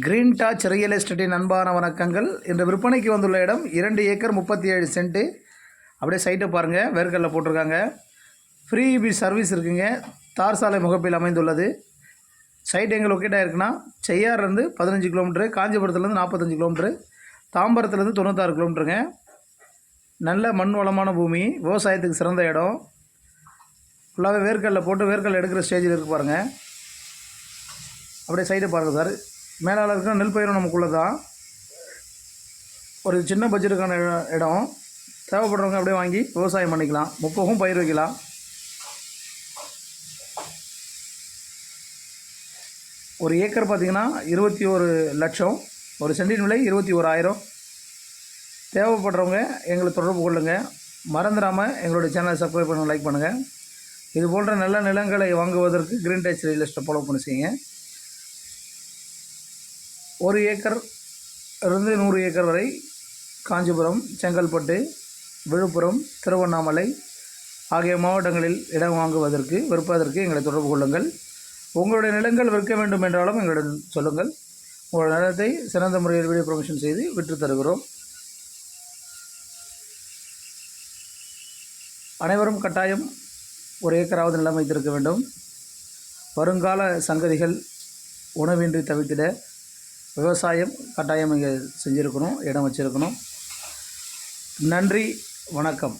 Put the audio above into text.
Green touch real எஸ்டேட்டின் அன்பான வணக்கங்கள். இன்று விற்பனைக்கு வந்துள்ள இடம் இரண்டு ஏக்கர் முப்பத்தி ஏழு சென்ட்டு அப்படியே சைட்டை பாருங்கள் வேர்க்கல்ல போட்டிருக்காங்க. ஃப்ரீ பி சர்வீஸ் இருக்குங்க. தார் சாலை முகப்பில் அமைந்துள்ளது. சைட் எங்கே லொக்கேட் ஆகிருக்குன்னா செய்யார்லேருந்து பதினஞ்சு கிலோமீட்ரு காஞ்சிபுரத்துலேருந்து நாற்பத்தஞ்சு கிலோமீட்ரு தாம்பரத்துலேருந்து தொண்ணூத்தாறு கிலோமீட்டருங்க நல்ல மண் வளமான பூமி விவசாயத்துக்கு சிறந்த இடம். ஃபுல்லாகவே வேர்க்கல்ல போட்டு வேர்க்கல் எடுக்கிற ஸ்டேஜில் இருக்கு பாருங்கள் அப்படியே சைடை பாருங்கள் சார். மேலால் இருக்கிற நெல் பயிரும் நமக்குள்ளே தான் ஒரு சின்ன பட்ஜெட்டுக்கான இடம். தேவைப்படுறவங்க அப்படியே வாங்கி விவசாயம் பண்ணிக்கலாம். முப்பகும் பயிர் வைக்கலாம். ஒரு ஏக்கர் பார்த்திங்கன்னா இருபத்தி ஒரு லட்சம். ஒரு சென்டின் விலை இருபத்தி ஓராயிரம். தேவைப்படுறவங்க எங்களை தொடர்பு கொள்ளுங்கள் மறந்துடாமல் எங்களுடைய சேனலை சப்ஸ்கிரைப் பண்ண லைக் பண்ணுங்கள் இது போன்ற நல்ல நிலங்களை வாங்குவதற்கு green tech real estate follow பண்ணி செய்யுங்க. ஒரு ஏக்கர் இருந்து நூறு ஏக்கர் வரை காஞ்சிபுரம் செங்கல்பட்டு விழுப்புரம் திருவண்ணாமலை ஆகிய மாவட்டங்களில் இடம் வாங்குவதற்கு விற்பதற்கு எங்களை தொடர்பு கொள்ளுங்கள். உங்களுடைய நிலங்கள் விற்க வேண்டும் என்றாலும் எங்களிடம் சொல்லுங்கள். உங்களுடைய நிலத்தை சிறந்த முறையில் வீடியோ ப்ரொமோஷன் செய்து விற்று தருகிறோம். அனைவரும் கட்டாயம் ஒரு ஏக்கராவது நிலம் வைத்திருக்க வேண்டும். வருங்கால சங்கதிகள் உணவின்றி தவிர்த்திட விவசாயம் கட்டாயம் இங்கே செஞ்சுருக்கணும் இடம் வச்சுருக்கணும். நன்றி வணக்கம்.